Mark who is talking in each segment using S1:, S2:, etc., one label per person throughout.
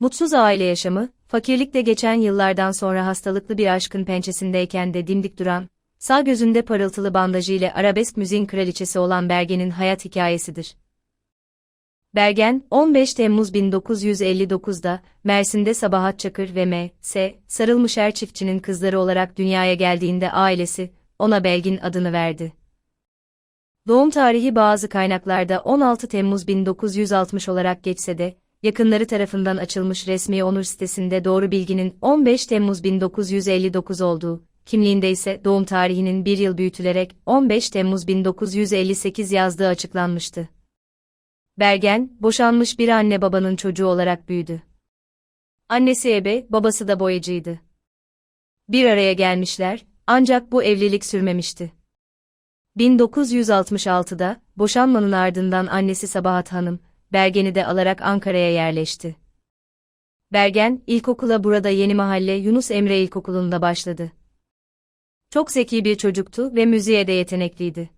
S1: Mutsuz aile yaşamı, fakirlikte geçen yıllardan sonra hastalıklı bir aşkın pençesindeyken de dimdik duran, sağ gözünde parıltılı bandajı ile arabesk müziğin kraliçesi olan Bergen'in hayat hikayesidir. Bergen, 15 Temmuz 1959'da, Mersin'de Sabahat Çakır ve M.S. Sarılmışer çiftçinin kızları olarak dünyaya geldiğinde ailesi, ona Belgin adını verdi. Doğum tarihi bazı kaynaklarda 16 Temmuz 1960 olarak geçse de, yakınları tarafından açılmış resmi onur sitesinde doğru bilginin 15 Temmuz 1959 olduğu, kimliğinde ise doğum tarihinin bir yıl büyütülerek 15 Temmuz 1958 yazdığı açıklanmıştı. Bergen, boşanmış bir anne babanın çocuğu olarak büyüdü. Annesi ebe, babası da boyacıydı. Bir araya gelmişler, ancak bu evlilik sürmemişti. 1966'da, boşanmanın ardından annesi Sabahat Hanım, Bergen'i de alarak Ankara'ya yerleşti. Bergen, ilkokula burada Yeni Mahalle Yunus Emre İlkokulu'nda başladı. Çok zeki bir çocuktu ve müziğe de yetenekliydi.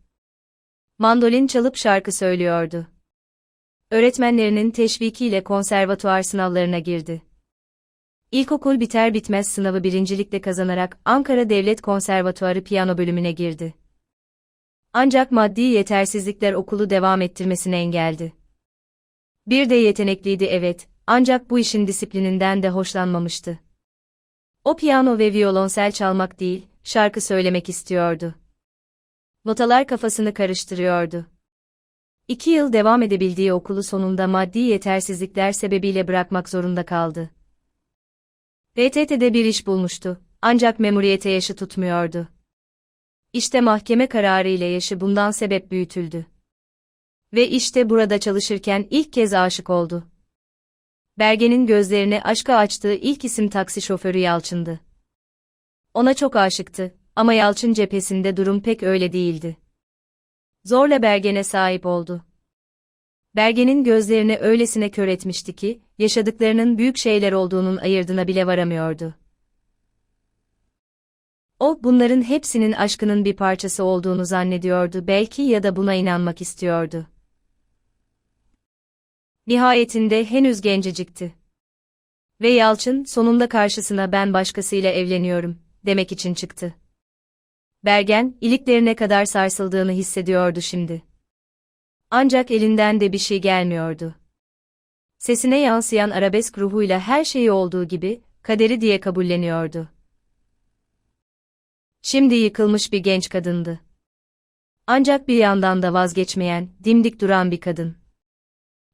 S1: Mandolin çalıp şarkı söylüyordu. Öğretmenlerinin teşvikiyle konservatuar sınavlarına girdi. İlkokul biter bitmez sınavı birincilikle kazanarak Ankara Devlet Konservatuarı piyano bölümüne girdi. Ancak maddi yetersizlikler okulu devam ettirmesine engeldi. Bir de yetenekliydi evet, ancak bu işin disiplininden de hoşlanmamıştı. O piyano ve violonsel çalmak değil, şarkı söylemek istiyordu. Notalar kafasını karıştırıyordu. İki yıl devam edebildiği okulu sonunda maddi yetersizlikler sebebiyle bırakmak zorunda kaldı. PTT'de bir iş bulmuştu, ancak memuriyete yaşı tutmuyordu. İşte mahkeme kararı ile yaşı bundan sebep büyütüldü. Ve işte burada çalışırken ilk kez aşık oldu. Bergen'in gözlerini aşka açtığı ilk isim taksi şoförü Yalçın'dı. Ona çok aşıktı ama Yalçın cephesinde durum pek öyle değildi. Zorla Bergen'e sahip oldu. Bergen'in gözlerini öylesine kör etmişti ki, yaşadıklarının büyük şeyler olduğunun ayırdına bile varamıyordu. O, bunların hepsinin aşkının bir parçası olduğunu zannediyordu belki ya da buna inanmak istiyordu. Nihayetinde henüz gencecikti. Ve Yalçın, sonunda karşısına ben başkasıyla evleniyorum, demek için çıktı. Bergen, iliklerine kadar sarsıldığını hissediyordu şimdi. Ancak elinden de bir şey gelmiyordu. Sesine yansıyan arabesk ruhuyla her şeyi olduğu gibi, kaderi diye kabulleniyordu. Şimdi yıkılmış bir genç kadındı. Ancak bir yandan da vazgeçmeyen, dimdik duran bir kadın.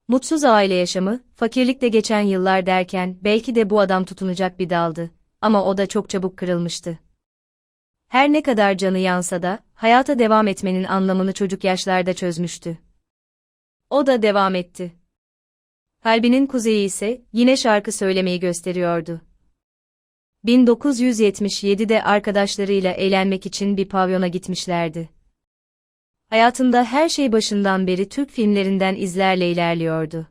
S1: Mutsuz aile yaşamı, fakirlikte geçen yıllar derken belki de bu adam tutunacak bir daldı. Ama o da çok çabuk kırılmıştı. Her ne kadar canı yansa da, hayata devam etmenin anlamını çocuk yaşlarda çözmüştü. O da devam etti. Kalbinin kuzeyi ise yine şarkı söylemeyi gösteriyordu. 1977'de arkadaşlarıyla eğlenmek için bir pavyona gitmişlerdi. Hayatında her şey başından beri Türk filmlerinden izlerle ilerliyordu.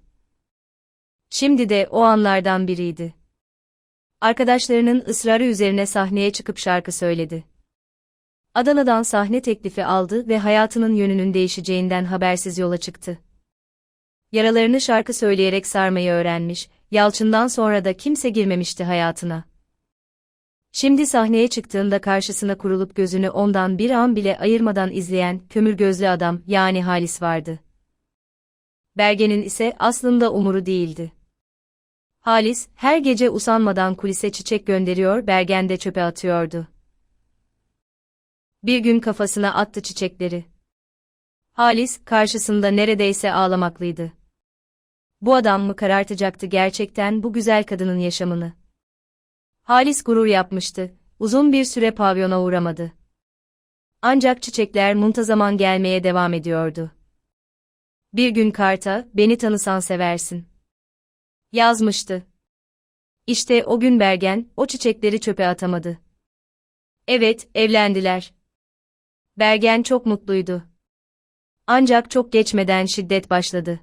S1: Şimdi de o anlardan biriydi. Arkadaşlarının ısrarı üzerine sahneye çıkıp şarkı söyledi. Adana'dan sahne teklifi aldı ve hayatının yönünün değişeceğinden habersiz yola çıktı. Yaralarını şarkı söyleyerek sarmayı öğrenmiş, Yalçın'dan sonra da kimse girmemişti hayatına. Şimdi sahneye çıktığında karşısına kurulup gözünü ondan bir an bile ayırmadan izleyen kömür gözlü adam yani Halis vardı. Bergen'in ise aslında umuru değildi. Halis her gece usanmadan kulise çiçek gönderiyor Bergen de çöpe atıyordu. Bir gün kafasına attı çiçekleri. Halis karşısında neredeyse ağlamaklıydı. Bu adam mı karartacaktı gerçekten bu güzel kadının yaşamını? Halis gurur yapmıştı, uzun bir süre pavyona uğramadı. Ancak çiçekler muntazaman gelmeye devam ediyordu. Bir gün karta, beni tanısan seversin. Yazmıştı. İşte o gün Bergen, o çiçekleri çöpe atamadı. Evet, evlendiler. Bergen çok mutluydu. Ancak çok geçmeden şiddet başladı.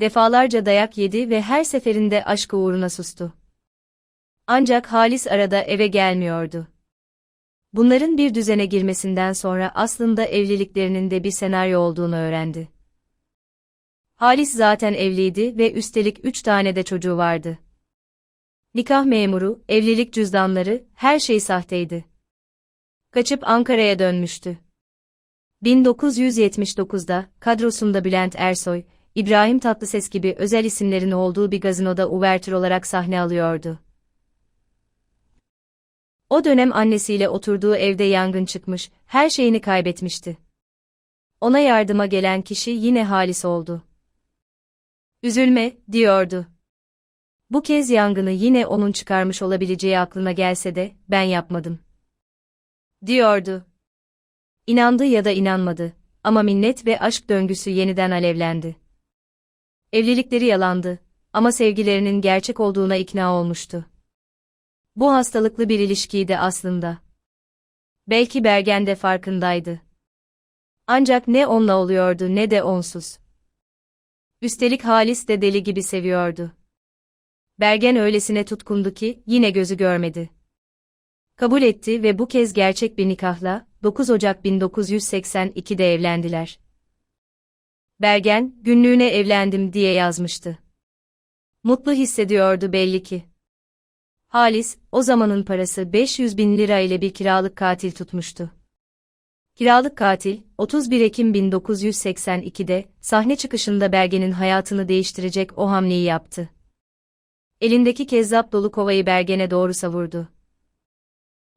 S1: Defalarca dayak yedi ve her seferinde aşkı uğruna sustu. Ancak Halis arada eve gelmiyordu. Bunların bir düzene girmesinden sonra aslında evliliklerinin de bir senaryo olduğunu öğrendi. Halis zaten evliydi ve üstelik üç tane de çocuğu vardı. Nikah memuru, evlilik cüzdanları, her şey sahteydi. Kaçıp Ankara'ya dönmüştü. 1979'da kadrosunda Bülent Ersoy, İbrahim Tatlıses gibi özel isimlerin olduğu bir gazinoda uvertür olarak sahne alıyordu. O dönem annesiyle oturduğu evde yangın çıkmış, her şeyini kaybetmişti. Ona yardıma gelen kişi yine Halis oldu. Üzülme, diyordu. Bu kez yangını yine onun çıkarmış olabileceği aklına gelse de, ben yapmadım. Diyordu. İnandı ya da inanmadı, ama minnet ve aşk döngüsü yeniden alevlendi. Evlilikleri yalandı, ama sevgilerinin gerçek olduğuna ikna olmuştu. Bu hastalıklı bir ilişkiydi aslında. Belki Bergen de farkındaydı. Ancak ne onunla oluyordu ne de onsuz. Üstelik Halis de deli gibi seviyordu. Bergen öylesine tutkundu ki yine gözü görmedi. Kabul etti ve bu kez gerçek bir nikahla 9 Ocak 1982'de evlendiler. Bergen, günlüğüne evlendim diye yazmıştı. Mutlu hissediyordu belli ki. Halis, o zamanın parası 500 bin lira ile bir kiralık katil tutmuştu. Kiralık katil, 31 Ekim 1982'de, sahne çıkışında Bergen'in hayatını değiştirecek o hamleyi yaptı. Elindeki kezzap dolu kovayı Bergen'e doğru savurdu.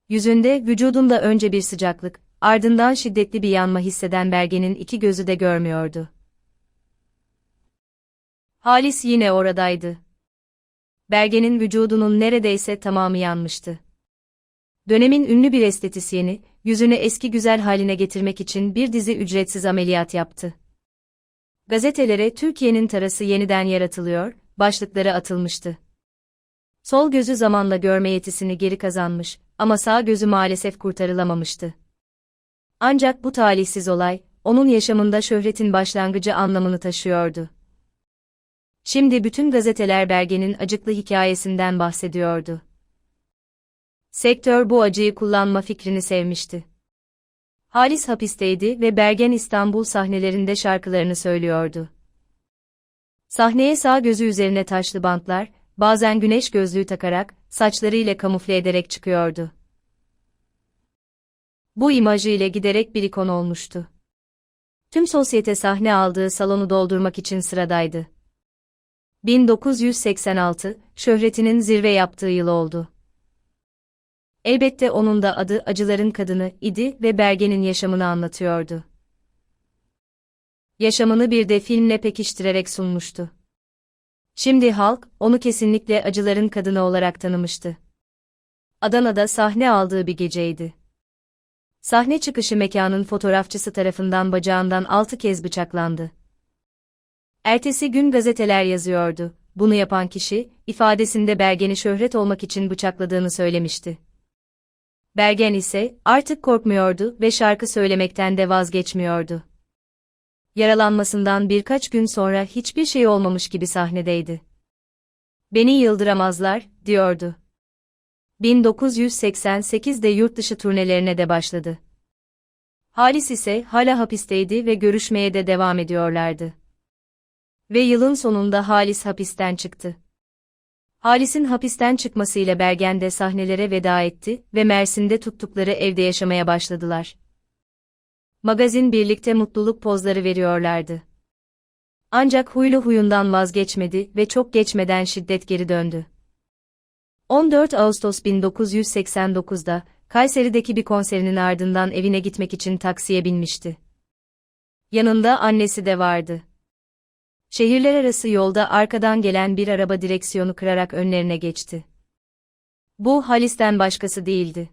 S1: Yüzünde, vücudunda önce bir sıcaklık, ardından şiddetli bir yanma hisseden Bergen'in iki gözü de görmüyordu. Halis yine oradaydı. Bergen'in vücudunun neredeyse tamamı yanmıştı. Dönemin ünlü bir estetisyeni, yüzünü eski güzel haline getirmek için bir dizi ücretsiz ameliyat yaptı. Gazetelere Türkiye'nin tarası yeniden yaratılıyor, başlıkları atılmıştı. Sol gözü zamanla görme yetisini geri kazanmış ama sağ gözü maalesef kurtarılamamıştı. Ancak bu talihsiz olay, onun yaşamında şöhretin başlangıcı anlamını taşıyordu. Şimdi bütün gazeteler Bergen'in acıklı hikayesinden bahsediyordu. Sektör bu acıyı kullanma fikrini sevmişti. Halis hapisteydi ve Bergen İstanbul sahnelerinde şarkılarını söylüyordu. Sahneye sağ gözü üzerine taşlı bantlar, bazen güneş gözlüğü takarak, saçlarıyla kamufle ederek çıkıyordu. Bu imajı ile giderek bir ikon olmuştu. Tüm sosyete sahne aldığı salonu doldurmak için sıradaydı. 1986, şöhretinin zirve yaptığı yıl oldu. Elbette onun da adı Acıların Kadını idi ve Bergen'in yaşamını anlatıyordu. Yaşamını bir de filmle pekiştirerek sunmuştu. Şimdi halk, onu kesinlikle Acıların Kadını olarak tanımıştı. Adana'da sahne aldığı bir geceydi. Sahne çıkışı mekanın fotoğrafçısı tarafından bacağından altı kez bıçaklandı. Ertesi gün gazeteler yazıyordu. Bunu yapan kişi, ifadesinde Bergen'i şöhret olmak için bıçakladığını söylemişti. Bergen ise artık korkmuyordu ve şarkı söylemekten de vazgeçmiyordu. Yaralanmasından birkaç gün sonra hiçbir şey olmamış gibi sahnedeydi. Beni yıldıramazlar, diyordu. 1988'de yurt dışı turnelerine de başladı. Halis ise hala hapisteydi ve görüşmeye de devam ediyorlardı. Ve yılın sonunda Halis hapisten çıktı. Halis'in hapisten çıkmasıyla Bergen de sahnelere veda etti ve Mersin'de tuttukları evde yaşamaya başladılar. Magazin birlikte mutluluk pozları veriyorlardı. Ancak huylu huyundan vazgeçmedi ve çok geçmeden şiddet geri döndü. 14 Ağustos 1989'da Kayseri'deki bir konserinin ardından evine gitmek için taksiye binmişti. Yanında annesi de vardı. Şehirler arası yolda arkadan gelen bir araba direksiyonu kırarak önlerine geçti. Bu Halis'ten başkası değildi.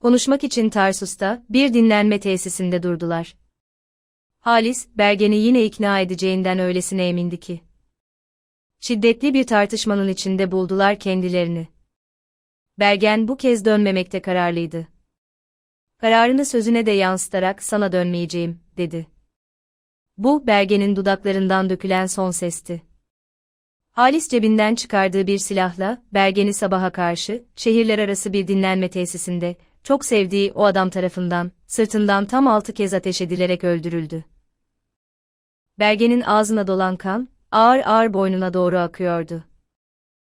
S1: Konuşmak için Tarsus'ta bir dinlenme tesisinde durdular. Halis, Bergen'i yine ikna edeceğinden öylesine emindi ki. Şiddetli bir tartışmanın içinde buldular kendilerini. Bergen bu kez dönmemekte kararlıydı. Kararını sözüne de yansıtarak sana dönmeyeceğim, dedi. Bu, Bergen'in dudaklarından dökülen son sesti. Halis cebinden çıkardığı bir silahla, Bergen'i sabaha karşı, şehirler arası bir dinlenme tesisinde, çok sevdiği o adam tarafından, sırtından tam altı kez ateş edilerek öldürüldü. Bergen'in ağzına dolan kan, ağır ağır boynuna doğru akıyordu.